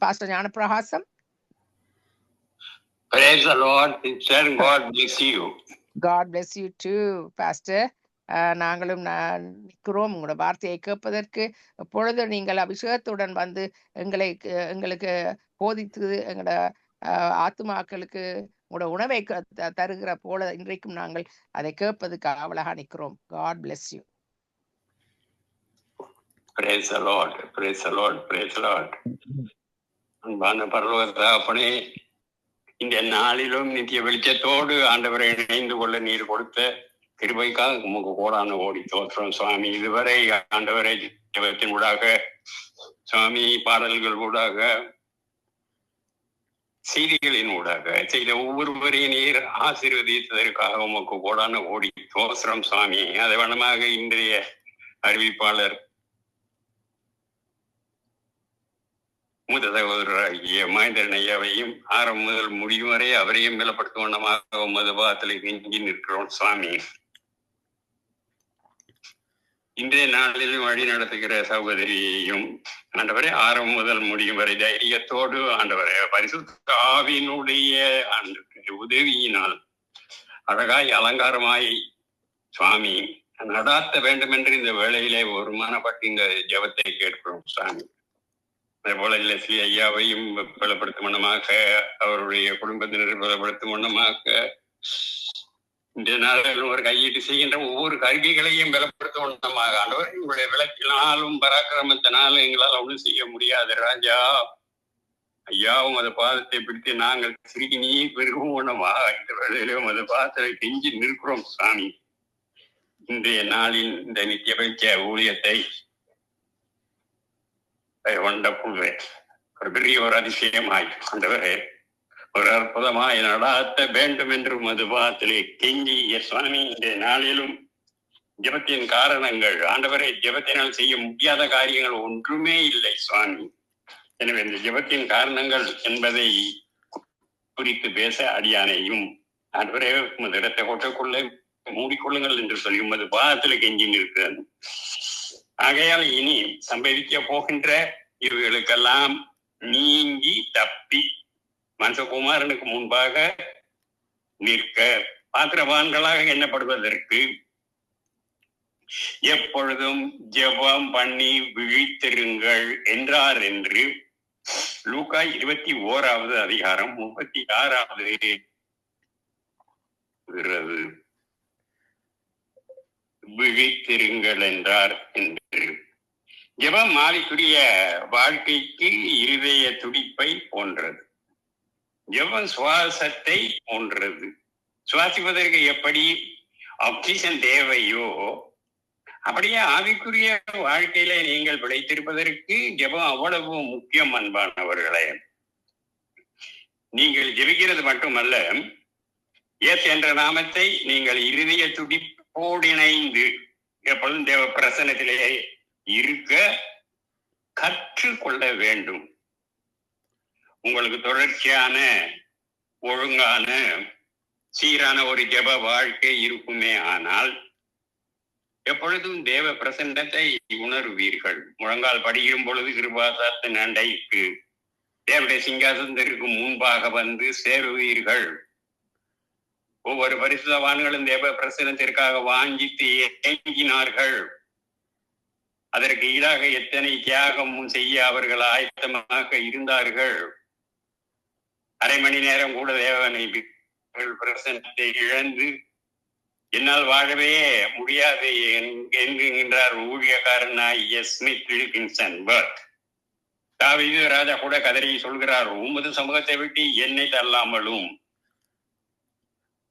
Pastor Gnanaprakasam Praise the Lord, sister. God bless you. bless to pastor நாங்களும் நிற்கிறோம் உங்களோட வார்த்தையை கேட்பதற்கு எப்பொழுது நீங்கள் அபிஷேகத்துடன் வந்து எங்களை எங்களுக்கு போதித்து எங்களோட அஹ், ஆத்துமாக்களுக்கு உங்களோட உணவை தருகிற போல இன்றைக்கும் நாங்கள் அதை கேட்பதற்கு ஆவலாக நிற்கிறோம் God bless you Praise the Lord. Praise the Lord. Praise the Lord. அன்பான பரலோகத்தாப்பனே இந்த நாளிலும் நித்திய வெளிச்சத்தோடு ஆண்டவரை இணைந்து கொள்ள நீர் கொடுத்த கிருபைக்காக உமக்கு கோடான ஓடி தோற்றம் சுவாமி இதுவரை ஆண்டவரை ஜபத்தின் ஊடாக சுவாமி பாடல்கள் ஊடாக செய்திகளின் ஊடாக செய்த ஒவ்வொருவரையும் நீர் ஆசீர்வதித்ததற்காக உமக்கு கோடான ஓடி தோசரம் சுவாமி. அதை வனமாக இன்றைய அறிவிப்பாளர் மூத்த சகோதரராகிய மகேந்திரன் ஐயாவையும் ஆரம்பம் முதல் முடியும் வரை அவரையும் விலப்படுத்த வண்ணமாக உமது பாதத்தில் நெஞ்சி நிற்கிறோம் சுவாமி இன்றைய நாளில் வழி நடத்துகிற சகோதரியையும் ஆண்டவரே ஆரம்பம் முதல் முடியும் வரை தைரியத்தோடு ஆண்டவரே பரிசுத்த ஆவியினுடைய உதவியினால் அழகாய் அலங்காரமாய் சுவாமி நடாத்த வேண்டும் என்று இந்த வேளையிலே ஒரு மனப்பட்டு இந்த ஜெபத்தை கேட்கிறோம் சுவாமி அதேபோல லெஸ்லி ஐயாவையும் பலப்படுத்தும் வண்ணமாக அவருடைய குடும்பத்தினரை பலப்படுத்தும் வண்ணமாக இந்த நாளில் ஒரு கையீட்டு செய்கின்ற ஒவ்வொரு கருவிகளையும் பலப்படுத்தும் வண்ணமாக ஆண்டவர் உங்களுடைய விளக்கினாலும் பராக்கிரமத்தினாலும் எங்களால் ஒன்றும் செய்ய முடியாது ராஜா. ஐயாவும் உமது பாதத்தை பிடித்து நாங்கள் சிறுகி நீ பெருகும் வண்ணமாக இந்த வேளையிலும் உமது பாதத்தை கெஞ்சி நிற்கிறோம் சாமி. இன்றைய நாளின் இந்த நித்திய பயிற்சிய ஊழியத்தை ஒரு பெரிய ஒரு அதிசயமாய். ஆண்டவரே ஒரு அற்புதமாய் நடாத்த வேண்டும் என்று மதுபாத்திலே கெஞ்சி சுவாமி இந்த நாளிலும் ஜெபத்தின் காரணங்கள் ஆண்டவரை ஜெபத்தினால் செய்ய முடியாத காரியங்கள் ஒன்றுமே இல்லை சுவாமி. எனவே இந்த ஜெபத்தின் காரணங்கள் என்பதை குறித்து பேச அடியானையும் ஆண்டவரே உமது இடத்தை கொட்டக்குள்ளே மூடிக்கொள்ளுங்கள் என்று சொல்லி உமது கெஞ்சி நிற்கிறேன். ஆகையால் இனி சம்பவிக்க போகின்ற இவைகளுக்கெல்லாம் நீங்கி தப்பி மனசகுமாரனுக்கு முன்பாக நிற்க பாத்திரவான்களாக எண்ணப்படுவதற்கு எப்பொழுதும் ஜெபம் பண்ணி விழித்திருங்கள் என்றார் என்று லூக்கா இருபத்தி ஓராவது அதிகாரம் முப்பத்தி ஆறாவது இருக்கிறது. விழித்திருங்கள் என்றார் என்று. ஜெபம் மாலிக்குரிய வாழ்க்கைக்கு இருதய துடிப்பை போன்றது. ஜெபம் சுவாசத்தை போன்றது. சுவாசிப்பதற்கு எப்படி? ஆக்சிஜன் தேவையோ? அப்படியே ஆவிக்குரிய வாழ்க்கையில நீங்கள் பிழைத்திருப்பதற்கு ஜெபம் அவ்வளவு முக்கியம் அன்பானவர்களே. நீங்கள் ஜெபிக்கிறது மட்டுமல்ல எஸ் என்ற நாமத்தை நீங்கள் இருதய துடிப்பு இணைந்து எப்பொழுதும் தேவ பிரசனத்திலேயே இருக்க கற்றுக்கொள்ள வேண்டும். உங்களுக்கு தொடர்ச்சியான ஒழுங்கான சீரான ஒரு ஜெப வாழ்க்கை இருக்குமே ஆனால் எப்பொழுதும் தேவ பிரசன்னத்தை உணர்வீர்கள். முழங்கால் படிக்கும் பொழுது கிருபாசாத்தின் அண்டைக்கு தேவடைய சிங்காசனத்திற்கு முன்பாக வந்து சேருவீர்கள். ஒவ்வொரு பரிசுதவான்களும் தேவ பிரசனத்திற்காக வாஞ்சித்து ஏங்கினார்கள் அதற்கு ஈடாக எத்தனை தியாகமும் செய்ய அவர்கள் ஆயத்தமாக இருந்தார்கள். அரை மணி நேரம் கூட தேவனை பிரசனத்தை இழந்து என்னால் வாழவே முடியாது என்கின்றார் ஊழியக்காரனாய் எஸ் ஸ்மித் வில்கின்சன் பட் தாவீது ராஜா கூட கதறி சொல்கிறார் உமது சமூகத்தை விட்டு என்னை தள்ளாமலும்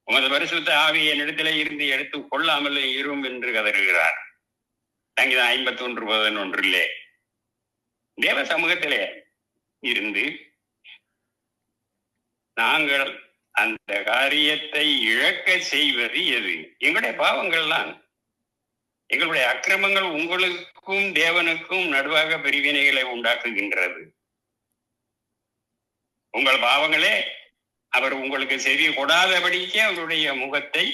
உமது பரிசுத்த ஆவி என்னிடத்திலே இருந்து எடுத்து கொள்ளாமல் இரும் என்று கதறுகிறார். சங்கீதம் ஐம்பத்தி ஒன்று பதினொன்றிலே தேவ சமூகத்திலே இருந்து நாங்கள் அந்த காரியத்தை இழக்க செய்வது எது? எங்களுடைய பாவங்கள்லாம் எங்களுடைய அக்கிரமங்கள் உங்களுக்கும் தேவனுக்கும் நடுவாக பிரிவினைகளை உண்டாக்குகின்றது. உங்கள் பாவங்களே அவர் உங்களுக்கு செவி கொடாதபடிக்கு அவருடைய முகத்தை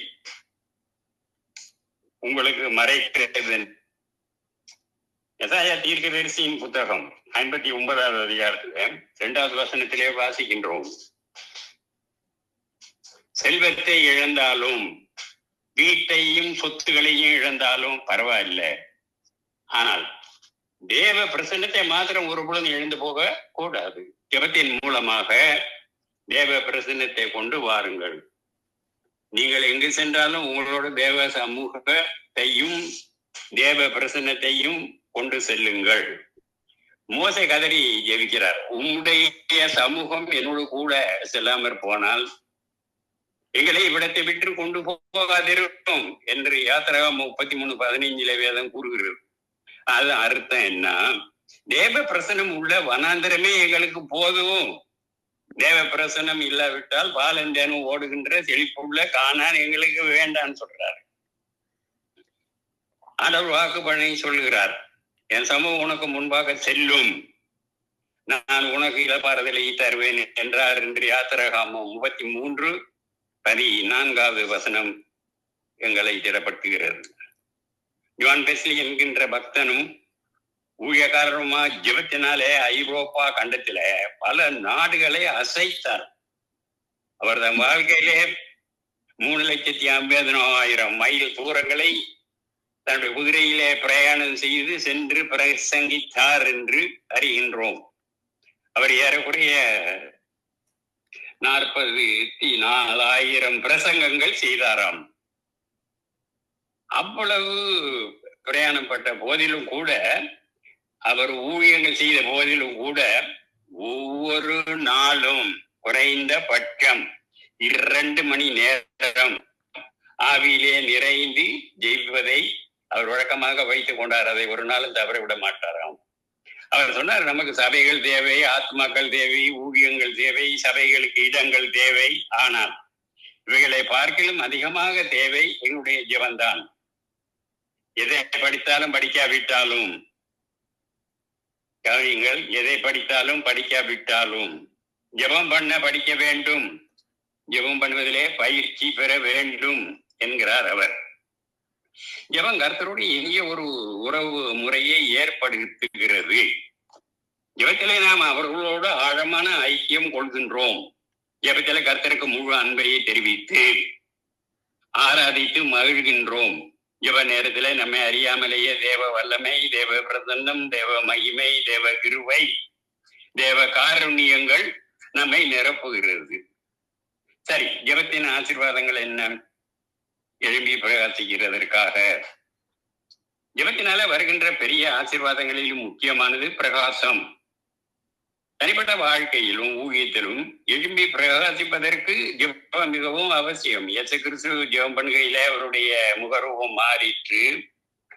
உங்களுக்கு மறைக்கிறது. எசாயா தீர்க்கதரிசியின் புத்தகம் ஐம்பத்தி ஒன்பதாவது அதிகாரத்துல இரண்டாவது வசனத்திலே வாசிக்கின்றோம். செல்வத்தை இழந்தாலும் வீட்டையும் சொத்துகளையும் இழந்தாலும் பரவாயில்ல. ஆனால் தேவ பிரசன்னத்தை மாத்திரம் ஒரு பொழுது எழுந்து போக கூடாது ஜபத்தின் மூலமாக தேவ பிரசன்னத்தை கொண்டு வாருங்கள். நீங்கள் எங்கு சென்றாலும் உங்களோட தேவ சமூகத்தையும் தேவ பிரசன்னத்தையும் கொண்டு செல்லுங்கள். மோசை கதறி ஜெபிக்கிறார். உங்களுடைய சமூகம் என்னோடு கூட செல்லாமற் போனால் எங்களை இவ்விடத்தை விட்டு கொண்டு போகாதிருக்கும் என்று யாத்திரா முப்பத்தி மூணு பதினைஞ்சில வேதம் கூறுகிறது. அது அர்த்தம் என்ன? தேவ பிரசனம் உள்ள வனாந்திரமே எங்களுக்கு போதும். தேவ பிரசனம் இல்லாவிட்டால் பாலந்தேனும் ஓடுகின்ற செழிப்புள்ள காணான் எங்களுக்கு வேண்டான்னு சொல்றாரு. ஆண்டவர் வாக்கு பழனி சொல்லுகிறார். என் சமூகம் உனக்கு முன்பாக செல்லும். நான் உனக்கு இளப்பாறுதலை தருவேன் என்றார் என்று யாத்திரகாமம் முப்பத்தி மூன்று பதி நான்காவது வசனம் எங்களை திடப்படுத்துகிறது. ஜான் பெஸ்லி என்கின்ற பக்தனும் ஊழியக்காரருமா ஜபத்தினாலே ஐரோப்பா கண்டத்தில பல நாடுகளை அசைத்தார். அவர் தன் வாழ்க்கையிலே மூணு லட்சத்தி ஐம்பதனாயிரம் மைல் தூரங்களை தன்னுடைய குதிரையிலே பிரயாணம் செய்து சென்று பிரசங்கித்தார் என்று அறிகின்றோம். அவர் ஏறக்குறைய நாற்பத்தி நாலாயிரம் பிரசங்கங்கள் செய்தாராம். அவ்வளவு பிரயாணப்பட்ட போதிலும் கூட அவர் ஊழியங்கள் செய்த போதிலும் கூட ஒவ்வொரு நாளும் குறைந்த பட்சம் இரண்டு மணி நேரம் ஆவியிலே நிறைந்து ஜெயிப்பதை அவர் வழக்கமாக வைத்துக் கொண்டார். அதை ஒரு நாளும் தவற விட மாட்டாராம். அவர் சொன்னார் நமக்கு சபைகள் தேவை ஆத்மாக்கள் தேவை ஊழியங்கள் தேவை சபைகளுக்கு இடங்கள் தேவை. ஆனால் இவைகளை பார்க்கிலும் அதிகமாக தேவை எங்களுடைய ஜீவன்தான். எதை படித்தாலும் படிக்காவிட்டாலும் காரியங்கள் எதை படித்தாலும் படிக்காவிட்டாலும் ஜெபம் பண்ண படிக்க வேண்டும். ஜெபம் பண்ணுவதிலே பயிற்சி பெற வேண்டும் என்கிறார் அவர். ஜெபம் கர்த்தரோடு எளிய ஒரு உறவு முறையை ஏற்படுத்துகிறது. ஜபத்திலே நாம் அவர்களோடு ஆழமான ஐக்கியம் கொள்கின்றோம். ஜபத்தில கர்த்தருக்கு முழு அன்பையை தெரிவித்து ஆராதித்து மகிழ்கின்றோம். ஜெப நேரத்திலே நம்மை அறியாமலேயே தேவ வல்லமை தேவ பிரசன்னம் தேவ மகிமை தேவ கிருவை தேவ காருண்யங்கள் நம்மை நிரப்புகிறது. சரி ஜபத்தின் ஆசிர்வாதங்கள் என்ன? எழும்பி பிரகாசிக்கிறதற்காக. ஜபத்தினால வருகின்ற பெரிய ஆசிர்வாதங்களில் முக்கியமானது பிரகாசம். தனிப்பட்ட வாழ்க்கையிலும் ஊகியத்திலும் எழும்பி பிரகாசிப்பதற்கு ஜெபம் மிகவும் அவசியம். இயேசு கிறிஸ்து ஜெபம் பண்ணுகையில அவருடைய முகரூபம் மாறிற்று.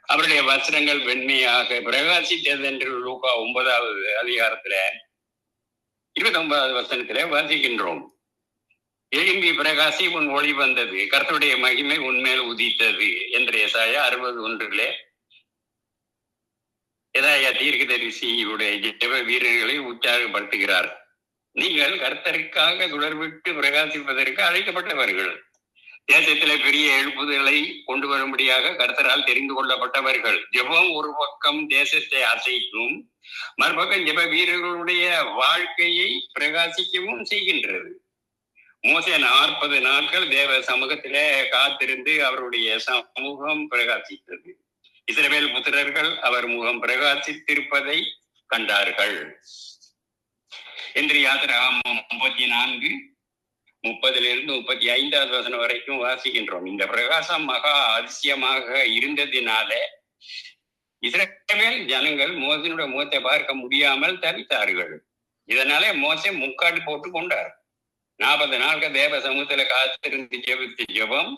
அவருடைய வஸ்திரங்கள் வெண்மையாக பிரகாசித்தது என்று லூகா ஒன்பதாவது அதிகாரத்துல இருபத்தி ஒன்பதாவது வசனத்துல வாசிக்கின்றோம். எழும்பி பிரகாசி உன் ஒளி வந்தது. கர்த்தருடைய மகிமை உன்மேல் உதித்தது. என்ற எசாயா அறுபது ஒன்றுகளே எதாயா தீர்க்கதரிசியுடைய ஜெப வீரர்களை உற்சாகப்படுத்துகிறார். நீங்கள் கர்த்தருக்காக தொடர்பிட்டு பிரகாசிப்பதற்கு அழைக்கப்பட்டவர்கள். தேசத்தில பெரிய எழுப்புதலை கொண்டு வரும்படியாக கர்த்தரால் தெரிந்து கொள்ளப்பட்டவர்கள். ஜெபம் ஒரு பக்கம் தேசத்தை அசைக்கும் மறுபக்கம் ஜெப வீரர்களுடைய வாழ்க்கையை பிரகாசிக்கவும் செய்கின்றது. மோச நாற்பது நாட்கள் தேவ சமூகத்திலே காத்திருந்து அவருடைய சமூகம் பிரகாசித்தது. இஸ்ரவேல் புத்திரர்கள் அவர் முகம் பிரகாசித்திருப்பதை கண்டார்கள். என்று யாத்திராமம் முப்பத்தி நான்கு முப்பதிலிருந்து முப்பத்தி ஐந்தாவது வசனம் வரைக்கும் வாசிக்கின்றோம். இந்த பிரகாசம் மகா அதிசயமாக இருந்ததினால இஸ்ரேல் ஜனங்கள் மோசனுடைய முகத்தை பார்க்க முடியாமல் தவித்தார்கள். இதனாலே மோசை முக்காடு போட்டு கொண்டார். நாற்பது நாட்கள் தேவ சமூகத்துல காத்திருந்து ஜெபித்து ஜெபம்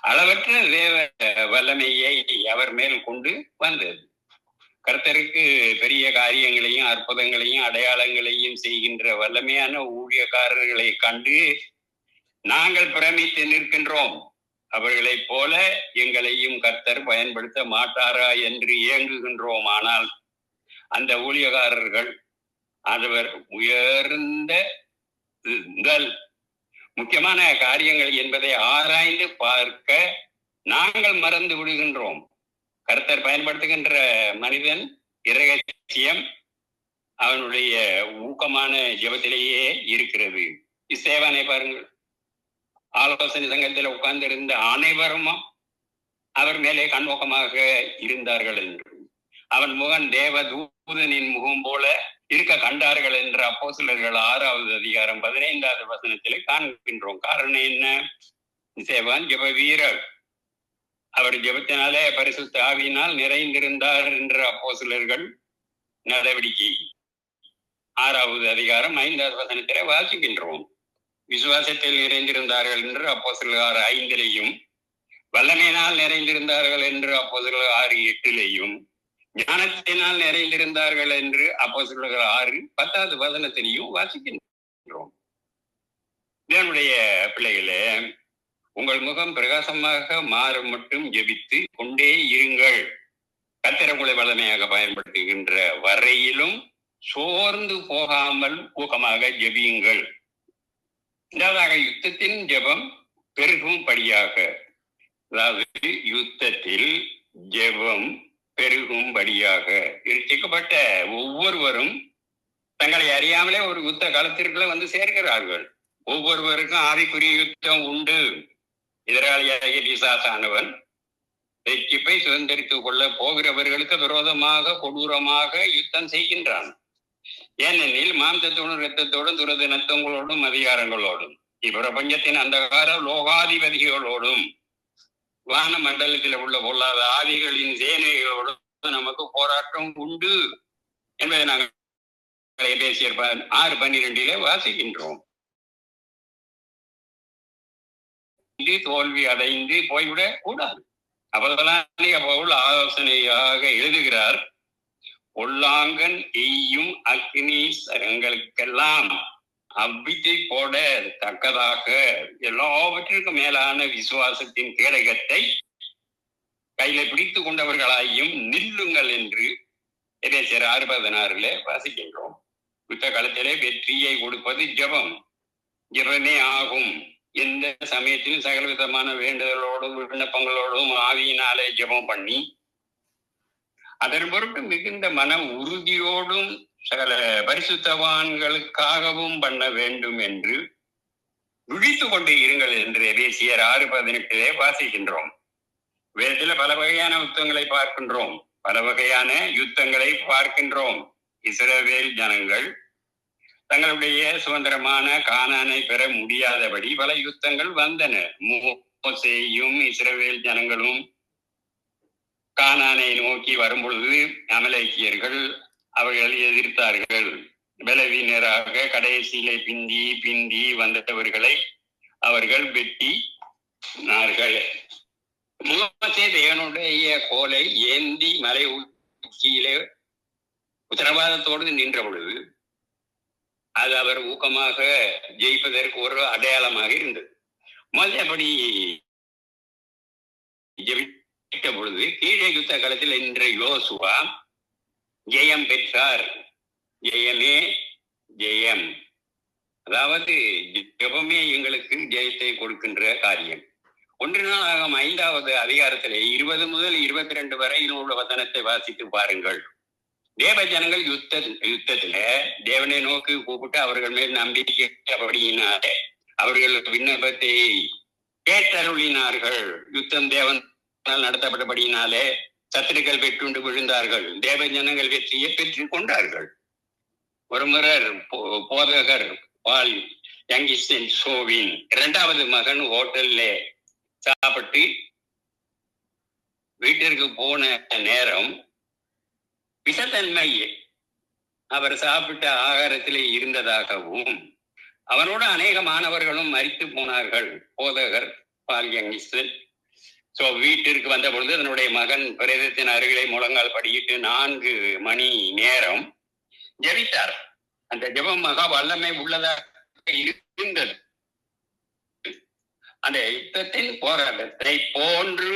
அளவற்ற தேவ வல்லமையை அவர் மேல் கொண்டு வந்தது. கர்த்தருக்கு பெரிய காரியங்களையும் அற்புதங்களையும் அடையாளங்களையும் செய்கின்ற வல்லமையான ஊழியக்காரர்களை கண்டு நாங்கள் பிரமித்து நிற்கின்றோம். அவர்களைப் போல எங்களையும் கர்த்தர் பயன்படுத்த மாட்டாரா என்று இயங்குகின்றோம் ஆனால் அந்த ஊழியக்காரர்கள் அவர் உயர்ந்த முதல் முக்கியமான காரியங்கள் என்பதை ஆராய்ந்து பார்க்க நாங்கள் மறந்து விடுகின்றோம். கருத்தர் பயன்படுத்துகின்ற மனிதன் இரகசியம் அவனுடைய ஊக்கமான ஜெபத்திலேயே இருக்கிறது. இசேவானை பாருங்கள். ஆலோசனை சங்கத்தில் உட்கார்ந்திருந்த அனைவரும் அவர் மேலே கண்ணோக்கமாக இருந்தார்கள் என்று. அவன் முகன் தேவதூ தூதனின் முகம் போல இருக்க கண்டார்கள் என்ற அப்போ சிலர்கள் ஆறாவது அதிகாரம் பதினைந்தாவது வசனத்திலே காண்கின்றோம். காரணம் என்ன? சேவான் ஜப வீரர். அவர் ஜபத்தினாலே பரிசுத்த ஆவியினால் நிறைந்திருந்தார் என்ற அப்போ சிலர்கள் நடவடிக்கை. ஆறாவது அதிகாரம் ஐந்தாவது வசனத்திலே வாசிக்கின்றோம். விசுவாசத்தில் நிறைந்திருந்தார்கள் என்று அப்போ சிலர் ஐந்திலையும் வல்லமையினால் நிறைந்திருந்தார்கள் என்று அப்போ சிலர் ஆறு எட்டிலேயும் ஞானத்தினால் நிறைந்திருந்தார்கள் என்று அப்போ சொல்லுகிற ஆறு பத்தாவது வசனத்திலையும் வாசிக்கின்றோம். இதனுடைய பிள்ளைகளே உங்கள் முகம் பிரகாசமாக மாற மட்டும் ஜெபித்து கொண்டே இருங்கள். கத்திரங்களை வளமையாக பயன்படுத்துகின்ற வரையிலும் சோர்ந்து போகாமல் ஊக்கமாக ஜெபியுங்கள். இரண்டாவதாக யுத்தத்தின் ஜெபம் பெருகும் படியாக அதாவது யுத்தத்தில் ஜெபம் பெருகும்படியாக இருக்கப்பட்ட ஒவ்வொருவரும் தங்களை அறியாமலே ஒரு யுத்த காலத்திற்குள்ள வந்து சேர்கிறார்கள். ஒவ்வொருவருக்கும் ஆவிக்குரிய யுத்தம் உண்டு. எதிராளியாகிய பிசாசானவன் வெற்றிப்பை சுதந்திரித்துக் கொள்ள போகிறவர்களுக்கு விரோதமாக கொடூரமாக யுத்தம் செய்கின்றான். ஏனெனில் மாம்சத்தோடும் இரத்தத்தோடும் துரதினத்தங்களோடும் அதிகாரங்களோடும் இப்பிரபஞ்சத்தின் அந்தகார லோகாதிபதிகளோடும் வான மண்டலத்தில் உள்ள பொல்லாத ஆதிகளின் சேனைகளோடு நமக்கு போராட்டம் உண்டு என்பதை நாங்கள் பேசிய ஆறு பன்னிரெண்டிலே வாசிக்கின்றோம். தோல்வி அடைந்து போய்விடக் கூடாது. அப்பதான் பவுல் ஆலோசனையாக எழுதுகிறார் பொல்லாங்கன் எய்யும் அக்னி சரங்களுக்கெல்லாம் அவ்வித்தை போட தக்கதாக. எல்லாவற்றிற்கும் மேலான விசுவாசத்தின் கேடகத்தை கையில பிடித்து கொண்டவர்களாயும் நில்லுங்கள் என்று எதேசர் ஆறு பதினாறுல வாசிக்கின்றோம். யுத்த காலத்திலே வெற்றியை கொடுப்பது ஜபம். ஜபமே ஆகும். எந்த சமயத்திலும் சகல விதமான வேண்டுதலோடும் விண்ணப்பங்களோடும் ஆவியினாலே ஜபம் பண்ணி அதன் பொருட்டு மிகுந்த மன உறுதியோடும் சகல பரிசுத்தவான்களுக்காகவும் பண்ண வேண்டும் என்று விழித்து கொண்டு இருங்கள் என்று எபேசியர் ஆறு பதினெட்டிலே வாசிக்கின்றோம். வேதத்தில் பல வகையான யுத்தங்களை பார்க்கின்றோம். பல வகையான யுத்தங்களை பார்க்கின்றோம். இஸ்ரவேல் ஜனங்கள் தங்களுடைய சுதந்திரமான காணானை பெற முடியாதபடி பல யுத்தங்கள் வந்தன. மோசேயும் இஸ்ரவேல் ஜனங்களும் காணானை நோக்கி வரும்பொழுது அமலேக்கியர்கள் அவர்கள் எதிர்த்தார்கள். பலவீனராக கடைசியிலே பிந்தி பிந்தி வந்தவர்களை அவர்கள் வெட்டினார்கள். மோசே தேவனுடைய கோலை ஏந்தி மலை உச்சியிலே உத்தரவாதத்தோடு நின்ற பொழுது அது அவர் ஊக்கமாக ஜெயிப்பதற்கு ஒரு அடையாளமாக இருந்தது. முதல்படி ஜெயித்த பொழுது கீழே யுத்த காலத்தில் இன்ற யோசுவா ஜெயம் பெற்றார். ஜெயமே ஜெயம். அதாவது ஜெபமே எங்களுக்கு ஜெயத்தை கொடுக்கின்ற காரியம். ஒன்று ஆகும் ஐந்தாவது அதிகாரத்திலே இருபது முதல் இருபத்தி ரெண்டு வரை உள்ள வசனத்தை வாசித்து பாருங்கள். தேவ ஜனங்கள் யுத்த யுத்தத்துல தேவனை நோக்கி கூப்பிட்டு அவர்கள் மேல் நம்பிக்கை அப்படினாலே அவர்கள் விண்ணப்பத்தை கேட்டருளினார்கள் யுத்தம் தேவன் நடத்தப்பட்டபடியினாலே சத்துருக்கள் வெற்றுண்டு விழுந்தார்கள். தேவ ஜனங்கள் வெற்றியை பெற்று கொண்டார்கள். ஒரு முறர் போதகர் பால் யங்கிஸ்டன் சோவின் இரண்டாவது மகன் ஹோட்டல்ல சாப்பிட்டு வீட்டிற்கு போன நேரம் விஷத்தன்மை அவர் சாப்பிட்ட ஆகாரத்திலே இருந்ததாகவும் அவனோடு அநேக மாணவர்களும் மறித்து போனார்கள். போதகர் பால் யங்கிஸ்டன் சோ வீட்டிற்கு வந்த பொழுது தன்னுடைய மகன் பிரேதத்தின் அருகிலே முழங்கால் படியிட்டு நான்கு மணி நேரம் ஜபித்தார். அந்த ஜபம் மகா வல்லமை உள்ளதாக இருந்தது. அந்த யுத்தத்தின் போராட்டத்தை போன்று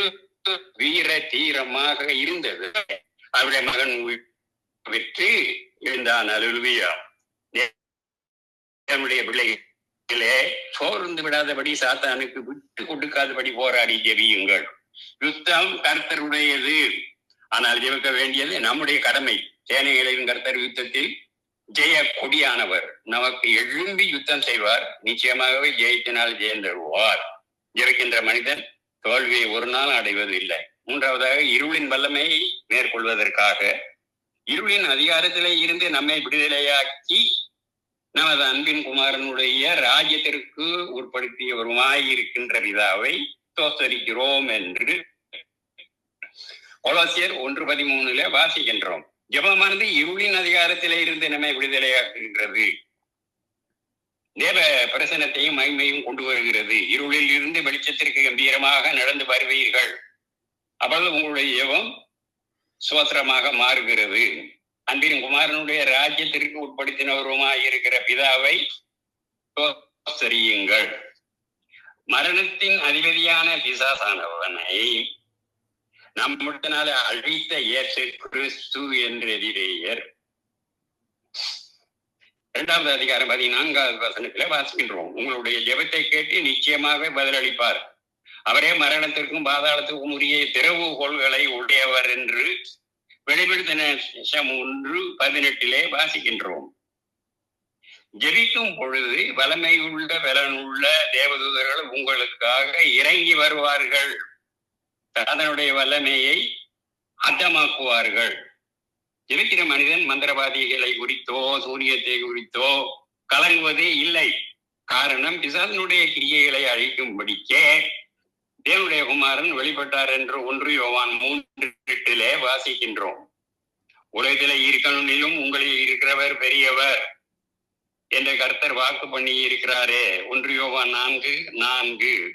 வீர தீரமாக இருந்தது. அவருடைய மகன் விற்று இருந்தான் அலுவியா என்னுடைய பிள்ளைகளே சோர்ந்து விடாதபடி சாத்தானுக்கு விட்டு கொடுக்காதபடி போராடி ஜெபியுங்கள். யுத்தம் கர்த்தருடையது. ஆனால் ஜெபிக்க வேண்டியது நம்முடைய கடமை. சேனைகளின் கர்த்தர் யுத்தத்தில் ஜெய கொடியானவர் நமக்கு எழும்பி யுத்தம் செய்வார். நிச்சயமாகவே ஜெயித்தினால் ஜெயந்தருவார். ஜெயிக்கின்ற மனிதன் தோல்வியை ஒரு நாள் அடைவது இல்லை. மூன்றாவதாக இருளின் வல்லமையை மேற்கொள்வதற்காக. இருளின் அதிகாரத்திலே இருந்து நம்மை விடுதலையாக்கி நமது அன்பின் குமாரனுடைய ராஜ்யத்திற்கு உட்படுத்தியவருமாயிருக்கின்ற பிதாவை தோத்தரிக்கிறோம் என்று கொலோசியர் ஒன்று பதிமூணுல வாசிக்கின்றோம். ஜபமானது இருளின் அதிகாரத்திலே இருந்து நம்மை விடுதலையாக்குகின்றது. தேவ பிரசனத்தையும் மகிமையும் கொண்டு வருகிறது. இருளில் இருந்து வெளிச்சத்திற்கு கம்பீரமாக நடந்து வருவீர்கள். அப்பொழுது உங்களுடைய ஜபம் சுவத்திரமாக மாறுகிறது. அன்பின் குமாரனுடைய ராஜ்யத்திற்கு உட்படுத்தினவருமாய் இருக்கிற பிதாவை சரியுங்கள் மரணத்தின் அதிபதியான பிசாசானவனை நம்முடனால அழித்த இயேசு கிறிஸ்து என்ற எதிரேயர். இரண்டாவது அதிகாரம் பதினான்காவது வசனத்தில் வாசிக்கின்றோம். உங்களுடைய ஜெபத்தை கேட்டு நிச்சயமாக பதிலளிப்பார். அவரே மரணத்திற்கும் பாதாளத்துக்கும் உரிய திறவுகோள்களை உடையவர் என்று வெளிப்படுத்தின ஒன்று பதினெட்டிலே வாசிக்கின்றோம். ஜெபிக்கும் பொழுது வலமை உள்ள பலனுள்ள தேவதூதர்கள் உங்களுக்காக இறங்கி வருவார்கள். அதனுடைய வல்லமையை அர்த்தமாக்குவார்கள். ஜெபிக்கிற மனிதன் மந்திரவாதிகளை குறித்தோ சூரியத்தை குறித்தோ கலங்குவதே இல்லை. காரணம் பிசாதனுடைய கிரியைகளை அழிக்கும்படிக்கே தேவனுடைய குமாரன் வெளிப்பட்டார் என்று ஒன்று யோவான் மூன்று எட்டிலே வாசிக்கின்றோம். உலகத்தில இருக்கணும்னிலும் உங்களில் இருக்கிறவர் பெரியவர் என்ற கர்த்தர் வாக்கு பண்ணி இருக்கிறாரே. ஒன்று யோவான் நான்கு நான்கு.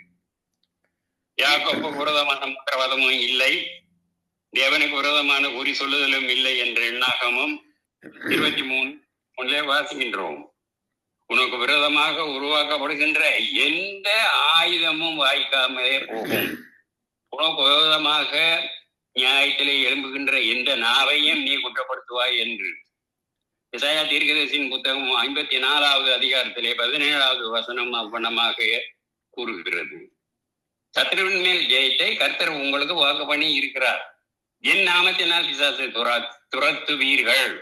யாக்கோப்பு விரதமான மந்திரவாதமும் இல்லை. தேவனுக்கு விரதமான குறி சொல்லுதலும் இல்லை என்ற எண்ணாகமும் இருபத்தி மூணு ஒன்றிலே வாசிக்கின்றோம். உனக்கு விரோதமாக உருவாக்கப்படுகின்ற எந்த ஆயுதமும் வாய்க்காமலே போகும். உனக்கு விரோதமாக நியாயத்திலே எழும்புகின்ற எந்த நாவையும் நீ குற்றப்படுத்துவாய் என்று. விசாயா தீர்க்கதரிசியின் புத்தகம் ஐம்பத்தி நாலாவது அதிகாரத்திலே பதினேழாவது வசனம் அவ்வண்ணமாக கூறுகிறது. சத்ருவின் மேல் ஜெயத்தை கர்த்தர் உங்களுக்கு வாக்கு பண்ணி இருக்கிறார். என் நாமத்தினால் பிசாசை துரா துரத்துவீர்கள்.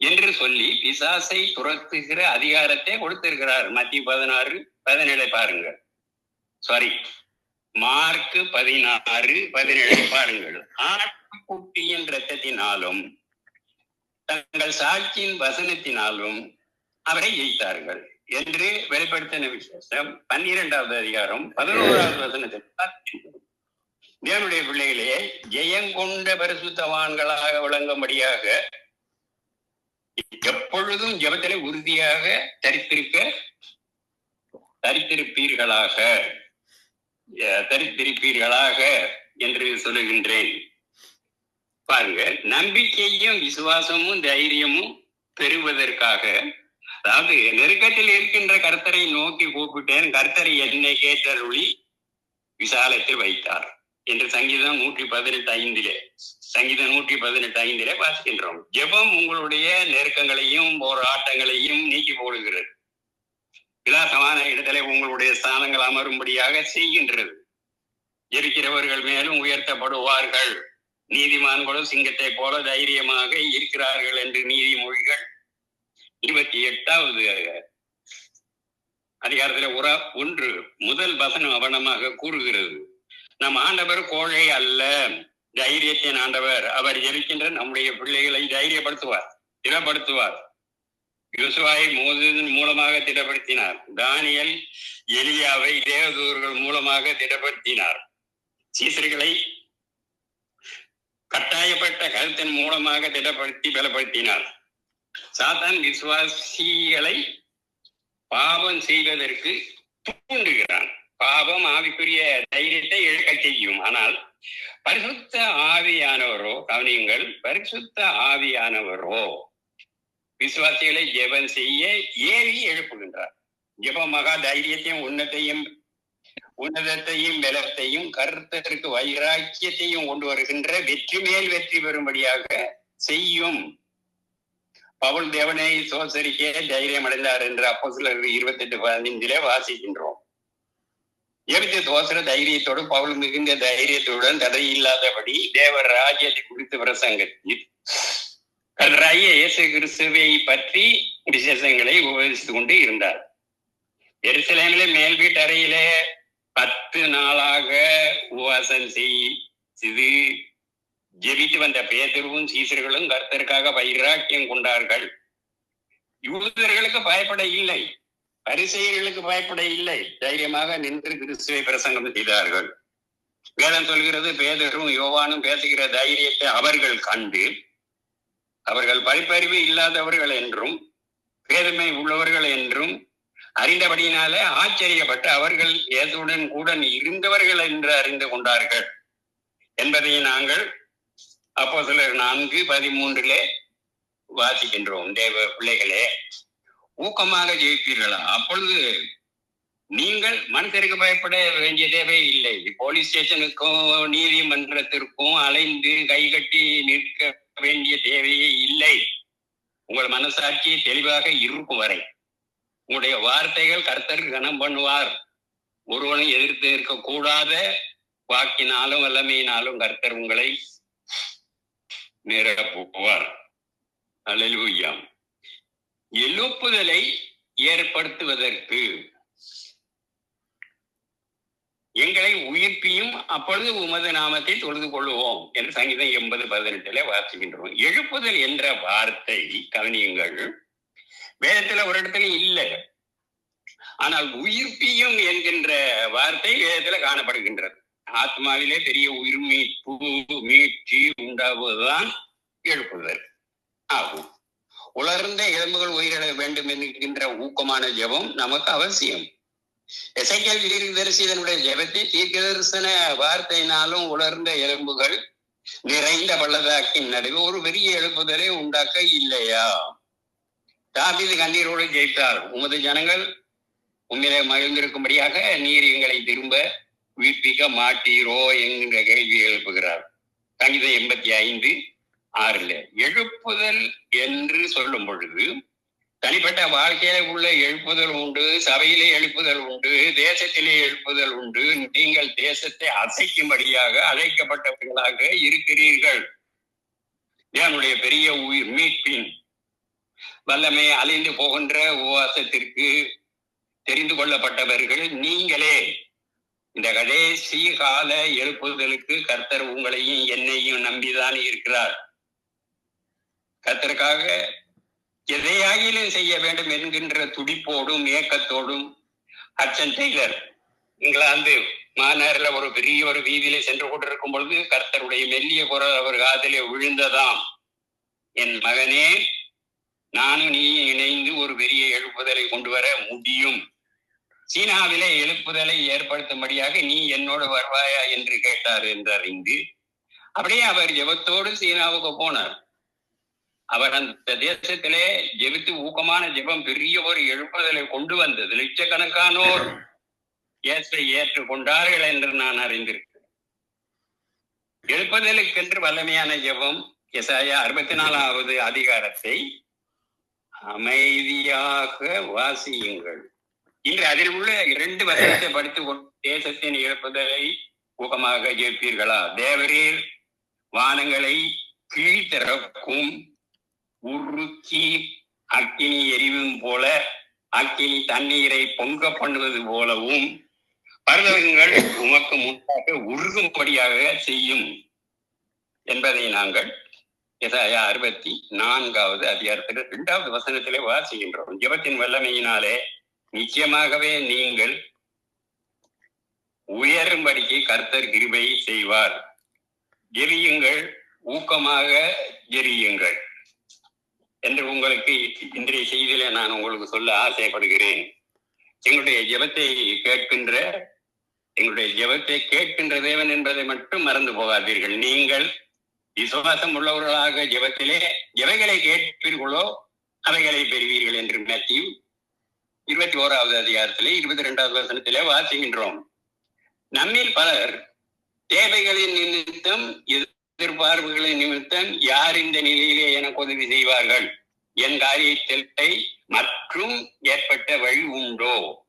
என்று சொல்லி பிசாசை துரத்துகிற அதிகாரத்தை கொடுத்திருக்கிறார். மத்திய பதினாறு பதினேழு பாருங்க சாரி மார்க் பதினாறு பதினேழு பாருங்கள். ஆட்டுக்குட்டியின் ரத்தத்தினாலும் தங்கள் சாட்சியின் வசனத்தினாலும் அவரை ஜெயித்தார்கள் என்று வெளிப்படுத்தின விசேஷம். பன்னிரெண்டாவது அதிகாரம் பதினோராவது வசனத்தில் தேவனுடைய பிள்ளைகளே ஜெயங்கொண்ட பரிசுத்தவான்களாக விளங்கும்படியாக எப்பொழுதும் ஜபத்திலே உறுதியாக தரித்திருக்க தரித்திருப்பீர்களாக. தரித்திருப்பீர்களாக என்று சொல்லுகின்றேன். பாருங்க நம்பிக்கையும் விசுவாசமும் தைரியமும் பெறுவதற்காக அதாவது நெருக்கத்தில் இருக்கின்ற கர்த்தரை நோக்கி கூப்பிட்டேன். கர்த்தரை என்னை கேட்டருளி விசாலத்தில் வைத்தார். என்று சங்கீதம் நூற்றி பதினெட்டு ஐந்திலே சங்கீதம் நூற்றி பதினெட்டு ஐந்திலே வாசிக்கின்றோம். ஜெபம் உங்களுடைய நெருக்கங்களையும் போராட்டங்களையும் நீக்கி போடுகிறது. விலாசமான இடத்திலே உங்களுடைய ஸ்தானங்கள் அமரும்படியாக செய்கின்றது. இருக்கிறவர்கள் மேலும் உயர்த்தப்படுவார்கள். நீதிமான்களும் சிங்கத்தை போல தைரியமாக இருக்கிறார்கள் என்று நீதிமொழிகள் இருபத்தி எட்டாவது அதிகாரத்தில் உரா ஒன்று முதல் வசனம் அவனமாக கூறுகிறது. நம் ஆண்டவர் கோழை அல்ல. தைரியத்தின் ஆண்டவர். அவர் இருக்கின்ற நம்முடைய பிள்ளைகளை தைரியப்படுத்துவார் திடப்படுத்துவார். யோசுவாயை மோதின் மூலமாக திடப்படுத்தினார். தானியல் எலியாவை தேவதூர்கள் மூலமாக திடப்படுத்தினார். சீசர்களை கட்டாயப்பட்ட கருத்தின் மூலமாக திடப்படுத்தி பலப்படுத்தினார். சாத்தான் விசுவாசிகளை பாவம் செய்வதற்கு தூண்டுகிறான். பாவம் ஆவிக்குரிய தைரியத்தை இழக்க செய்யும். ஆனால் பரிசுத்த ஆவியானவரோ கவனியுங்கள் பரிசுத்த ஆவியானவரோ விசுவாசிகளை ஜெபம் செய்ய ஏவி எழுப்புகின்றார். ஜெப மகா தைரியத்தையும் உன்னத்தையும் உன்னதத்தையும் பலத்தையும் கருத்தருக்கு வைராக்கியத்தையும் கொண்டு வருகின்ற வெற்றி மேல் வெற்றி பெறும்படியாக செய்யும். பவுல் தேவனை சோசரிக்க தைரியம் அடைந்தார் என்று அப்போ சிலர் இருபத்தி எட்டு பதினைந்திலே வாசிக்கின்றோம். எரித்த தோசர தைரியத்தோடு பவுல் மிகுந்த தைரியத்துடன் தடை இல்லாதபடி தேவர் ராஜ்யத்தை குறித்து பிரசங்கத்தில் கர்த்தராகிய இயேசு கிறிஸ்துவை பற்றி விசேஷங்களை உபதேசித்துக் கொண்டு இருந்தார். எருசலேமிலே மேல் வீட்டறையிலே பத்து நாளாக உபவாசம் செய்து ஜெபித்து வந்த பேதருவும் சீசர்களும் கர்த்தருக்காக வைராக்கியம் கொண்டார்கள். யூதர்களுக்கு பயப்பட இல்லை பரிசெயர்களுக்கு பயப்பட இல்லை. தைரியமாக நின்று கிறிஸ்துவை பிரசங்கம் செய்தார்கள். வேதம் சொல்கிறது பேதரும் யோவானும் பேசுகிற தைரியத்தை அவர்கள் கண்டு அவர்கள் படிப்பறிவு இல்லாதவர்கள் என்றும் பேதமை உள்ளவர்கள் என்றும் அறிந்தபடியினாலே ஆச்சரியப்பட்டு அவர்கள் ஏதுடன் கூட இருந்தவர்கள் என்று அறிந்து கொண்டார்கள். என்பதை நாங்கள் அப்போ சிலர் நான்கு பதிமூன்றிலே வாசிக்கின்றோம். தேவ பிள்ளைகளே ஊக்கமாக ஜெயிப்பீர்களா? அப்பொழுது நீங்கள் மனுஷருக்கு பயப்பட வேண்டிய தேவை இல்லை. போலீஸ் ஸ்டேஷனுக்கும் நீதிமன்றத்திற்கும் அலைந்து கைகட்டி நிற்க வேண்டிய தேவையே இல்லை. உங்கள் மனசாட்சி தெளிவாக இருக்கும் வரை. உங்களுடைய வார்த்தைகள் கர்த்தர் கனம் பண்ணுவார். ஒருவனும் எதிர்த்து இருக்கக்கூடாத வாக்கினாலும் வல்லமையினாலும் கர்த்தர் உங்களை நிரப்புவார். அல்லேலூயா எழுப்புதலை ஏற்படுத்துவதற்கு. எங்களை உயிர்ப்பியும் அப்பொழுது உமது நாமத்தை தொழுது கொள்வோம் என்று சங்கீதம் எண்பது பதினெட்டுல வாசிக்கின்றோம். எழுப்புதல் என்ற வார்த்தை கவனியுங்கள். வேதத்துல ஒரு இடத்துல இல்லை. ஆனால் உயிர்ப்பியும் என்கின்ற வார்த்தை வேதத்துல காணப்படுகின்றது. ஆத்மாவிலே பெரிய உயிர் மீட்பு மீட்சி உண்டாவதுதான் எழுப்புதல் ஆகும். உலர்ந்த எலும்புகள் உயிரிழ வேண்டும் என்கின்ற ஊக்கமான ஜெபம் நமக்கு அவசியம். எசைக்கல் தீர்க்கதரிசி ஜெபத்தை தீர்க்க தரிசன வார்த்தையினாலும் உலர்ந்த எலும்புகள் நிறைந்த பள்ளதாக்கின் நடுவே ஒரு பெரிய எழுப்புதலை உண்டாக்க இல்லையா? தாபீது கண்ணீரோடு ஜெயித்தார். உமது ஜனங்கள் உண்மையிலே மகிழ்ந்திருக்கும்படியாக நீர் எங்களை திரும்ப உயிர்ப்பிக்க மாட்டீரோ என்கிற கேள்வி எழுப்புகிறார். சங்கீதம் எண்பத்தி ஐந்து. ஆறுல. எழுப்புதல் என்று சொல்லும் பொழுது தனிப்பட்ட வாழ்க்கையில உள்ள எழுப்புதல் உண்டு சபையிலே எழுப்புதல் உண்டு தேசத்திலே எழுப்புதல் உண்டு. நீங்கள் தேசத்தை அசைக்கும்படியாக அழைக்கப்பட்டவர்களாக இருக்கிறீர்கள். என்னுடைய பெரிய உயிர் மீட்பின். வல்லமை அலைந்து போகின்ற உபவாசத்திற்கு தெரிந்து கொள்ளப்பட்டவர்கள் நீங்களே. இந்த கடைசி கால எழுப்புதலுக்கு கர்த்தர் உங்களையும் என்னையும் நம்பிதான் இருக்கிறார். கர்த்தருக்காக எதையாகிலும் செய்ய வேண்டும் என்கின்ற துடிப்போடும் ஏக்கத்தோடும் அர்ச்சன் டெய்லர் இங்கிலாந்து மாநகரில் ஒரு பெரிய ஒரு வீதியிலே சென்று கொண்டிருக்கும் பொழுது கர்த்தருடைய மெல்லிய குரல் அவர் காதிலே விழுந்ததாம். என் மகனே நானும் நீ இணைந்து ஒரு பெரிய எழுப்புதலை கொண்டு வர முடியும். சீனாவிலே எழுப்புதலை ஏற்படுத்தும்படியாக நீ என்னோடு வருவாயா? என்று கேட்டார் என்று அறிந்து அப்படியே அவர் ஜெபத்தோடு சீனாவுக்கு போனார். அவர் அந்த தேசத்திலே ஜெபித்து ஊக்கமான ஜெபம் பெரிய ஒரு எழுப்புதலை கொண்டு வந்தது. லட்சக்கணக்கானோர் ஏற்றை ஏற்றுக்கொண்டார்கள் என்று நான் அறிந்திருக்கிறேன். எழுப்புதலுக்கென்று வல்லமையான ஜெபம் எசாயா அறுபத்தி நாலாவது அதிகாரத்தை அமைதியாக வாசியுங்கள். இன்று அதில் உள்ள இரண்டு வசனத்தை படித்துக் தேசத்தின் எழுப்புதலை ஊக்கமாக ஜெயிப்பீர்களா தேவரீர் வானங்களை கீழ்த்திறக்கும் உருக்கி அக்கினி எரிவும் போல அக்கினி தண்ணீரை பொங்க பண்ணுவது போலவும் பர்வகங்கள் உமக்கு முன்பாக உருகும்படியாக செய்யும் என்பதை நாங்கள் இதாயா அறுபத்தி நான்காவது அதிகாரத்தில் இரண்டாவது வசனத்திலே வாசிக்கின்றோம். ஜெபத்தின் வல்லமையினாலே நிச்சயமாகவே நீங்கள் உயரும்படிக்கு கர்த்தர் கிருபை செய்வார். ஜெரியுங்கள் ஊக்கமாக ஜெரியுங்கள் என்று உங்களுக்கு இன்றைய செய்தியில நான் உங்களுக்கு சொல்ல ஆசைப்படுகிறேன். எங்களுடைய ஜெபத்தை கேட்கின்ற எங்களுடைய ஜெபத்தை கேட்கின்ற தேவன் என்பதை மட்டும் மறந்து போகாதீர்கள். நீங்கள் விசுவாசம் உள்ளவர்களாக ஜெபத்திலே எவைகளை கேட்பீர்களோ அவைகளை பெறுவீர்கள் என்று மேத்யூ இருபத்தி ஓராவது அதிகாரத்திலே இருபத்தி ரெண்டாவது வசனத்திலே வாசிக்கின்றோம். நம்மில் பலர் தேவைகளின் நிமித்தம் எதிர்பார்ப்புகளை நிமித்தம் யார் இந்த நிலையிலே எனக்கு உதவி செய்வார்கள்? என் காரியத்தை மற்றும் ஏற்பட்ட வழி உண்டோ?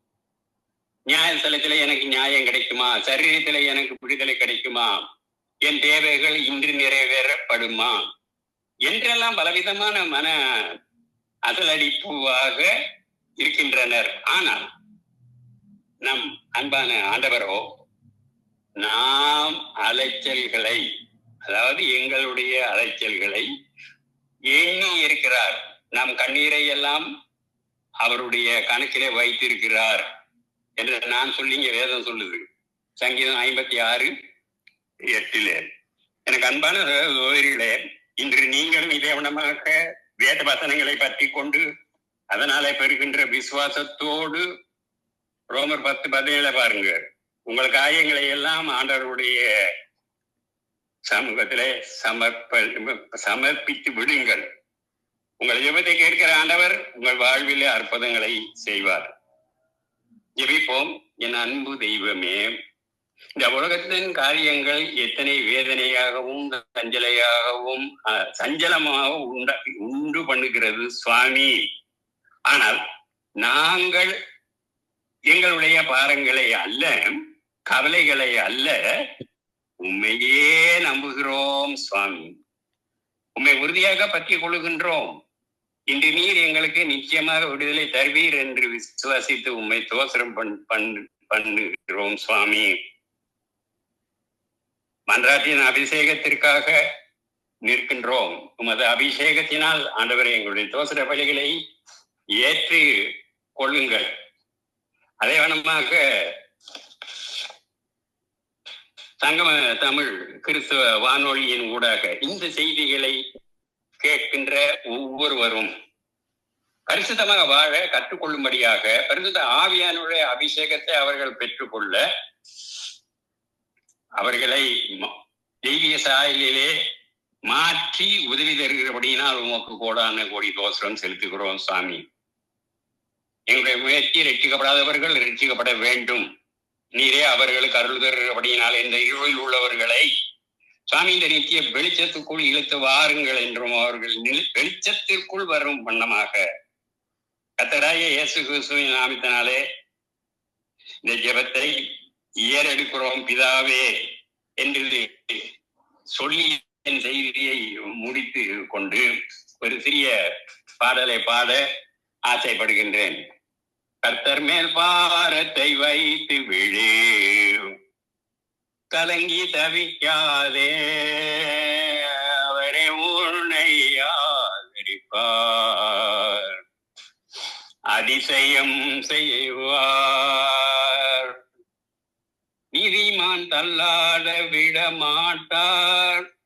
நியாயஸ்தலத்தில் எனக்கு நியாயம் கிடைக்குமா? சரீரத்தில் எனக்கு விடுதலை கிடைக்குமா? என் தேவைகள் இன்று நிறைவேறப்படுமா? என்றெல்லாம் பலவிதமான மன அசலடிப்புவாக இருக்கின்றனர். ஆனால் நம் அன்பான ஆண்டவரோ நாம் அலைச்சல்களை அதாவது எங்களுடைய அலைச்சல்களை எண்ணி இருக்கிறார். நம் கண்ணீரை எல்லாம் அவருடைய கணக்கிலே வைத்திருக்கிறார் என்று நான் சொல்லிங்க வேதம் சொல்லுது. சங்கீதம் ஐம்பத்தி ஆறு எட்டிலே. எனக்கு அன்பான சோதரிகளே இன்று நீங்களும் இதேவனமாக வேத வசனங்களை பற்றி கொண்டு அதனாலே பெறுகின்ற விசுவாசத்தோடு ரோமர் பத்து பதினேழு பாருங்க உங்கள் காயங்களை எல்லாம் ஆண்டவருடைய சமூகத்திலே சமர்ப்ப சமர்ப்பித்து விடுங்கள். உங்கள் ஜெபத்தை கேட்கிற ஆண்டவர் உங்கள் வாழ்விலே அற்புதங்களை செய்வார். ஜெபிப்போம். என் அன்பு தெய்வமே இந்த உலகத்தின் காரியங்கள் எத்தனை வேதனையாகவும் சஞ்சலையாகவும் சஞ்சலமாக உண்ட உண்டு பண்ணுகிறது சுவாமி. ஆனால் நாங்கள் எங்களுடைய பாரங்களை அல்ல கவலைகளை அல்ல உண்மையே நம்புகிறோம் சுவாமி. உண்மை உறுதியாக பற்றி கொள்ளுகின்றோம். இன்று நீர் எங்களுக்கு நிச்சயமாக விடுதலை தருவீர் என்று விசுவாசித்து உண்மை தோசரம் பண் பண்ணுகிறோம் சுவாமி. மன்றாட்டின் அபிஷேகத்திற்காக நிற்கின்றோம். உமது அபிஷேகத்தினால் ஆண்டவரை எங்களுடைய தோசர பலிகளை ஏற்று கொள்ளுங்கள். அதே வனமாக சங்கம தமிழ் கிறிஸ்துவ வானொலியின் ஊடாக இந்த செய்திகளை கேட்கின்ற ஒவ்வொருவரும் பரிசுத்தமாக வாழ கற்றுக்கொள்ளும்படியாக பரிசுத்த ஆவியானுடைய அபிஷேகத்தை அவர்கள் பெற்றுக்கொள்ள அவர்களை தெய்வீக சாயலிலே மாற்றி உதவி தருகிறபடியினால் உமக்கு கோடான கோடி தோசரம் செலுத்துகிறோம் சுவாமி. எங்களுடைய முயற்சி ரட்சிக்கப்படாதவர்கள் ரட்சிக்கப்பட வேண்டும். நீரே அவர்களுக்கு அருள் அப்படினால் இந்த இருளில் உள்ளவர்களை சாமி இந்த நித்திய வெளிச்சத்துக்குள் இழுத்து வாருங்கள் என்றும் அவர்கள் வெளிச்சத்திற்குள் வரும் வண்ணமாக. கத்தராய இயேசு கிறிஸ்துவின் நாமத்தினாலே இந்த ஜெபத்தை ஏறெடுக்கிறோம். பிதாவே என்று சொல்லி என் செய்தியை முடித்து கொண்டு ஒரு சிறிய பாடலை பாட ஆசைப்படுகின்றேன். கர்த்தர் மேல் பாரத்தை வைத்து விழு. கலங்கி தவிக்காதே அவரே உன்னை ஆதரிப்பார். அதிசயம் செய்வார். நீதிமான் தள்ளாட விட மாட்டார்.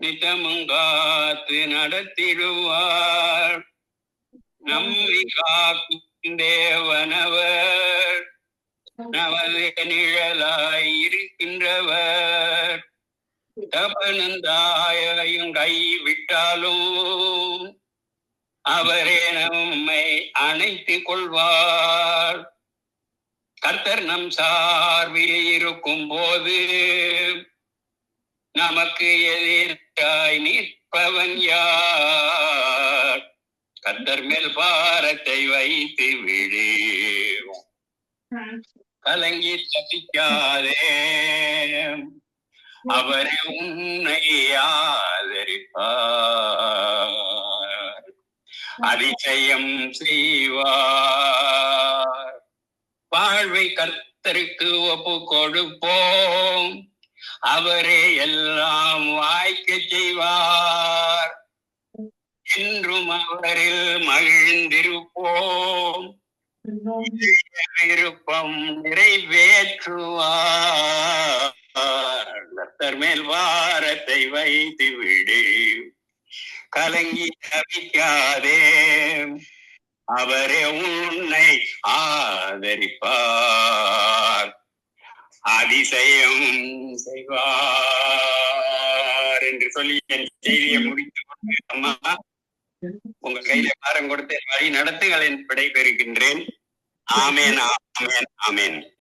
நிஜமும் காத்து நடத்திடுவார். நம்பி காக்கும் தேவனவர். நமது நிழலாய் இருக்கின்றவர் தபனந்தாயும் கைவிட்டாலும் அவரே நம்மை அணைத்துக் கொள்வார். கர்த்தர் நம் சார்பில் இருக்கும் போது நமக்கு எதிராய் நிற்பவன் யார்? கர்த்தர் மேல் பாரத்தை வைத்து விடு கலங்கி தப்பிக்காதே அவரை உன்னை ஆதரிப்பார். அதிசயம் செய்வார். வாழ்வை கர்த்தருக்கு ஒப்பு கொடுப்போம். அவரே எல்லாம் வாய்க்க செய்வார். என்றும் அவரில் மகிழ்ந்திருப்போம். விருப்பம் நிறைவேற்றுவார். மேல் வாரத்தை வைத்து விடு கலங்கி தவிக்காதே. அவரே உன்னை ஆதரிப்பார். அதிசயம் செய்வார். என்று சொல்லி என் செய்தியை முடித்து கொண்டு அம்மா உங்க கையில பாரம் கொடுத்து வழி நடத்துங்கள் விடைபெறுகின்றேன் ஆமேன் ஆமேன் ஆமேன்.